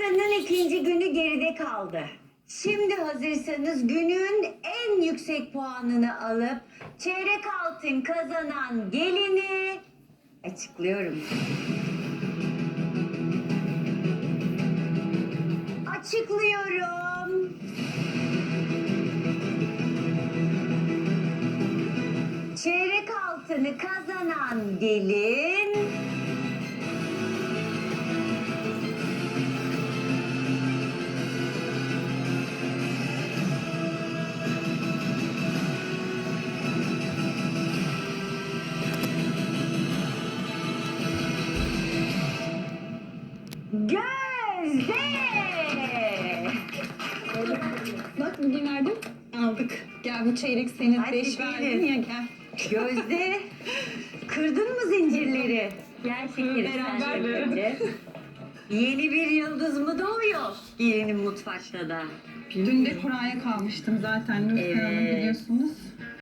Haftanın ikinci günü geride kaldı. Şimdi hazırsanız günün en yüksek puanını alıp çeyrek altın kazanan gelini açıklıyorum. Açıklıyorum. Çeyrek altını kazanan gelin Gözde. Bak bugün verdim. Aldık. Gel bu çeyrek senin. Hadi Beş gelin. verdin ya gel. Gözde. Kırdın mı zincirleri? Sen Beraber önce. Yeni bir yıldız mı doğuyor? Gelinin mutfakta da. Dün de kuraya kalmıştım zaten. Nurten Hanım Evet. biliyorsunuz.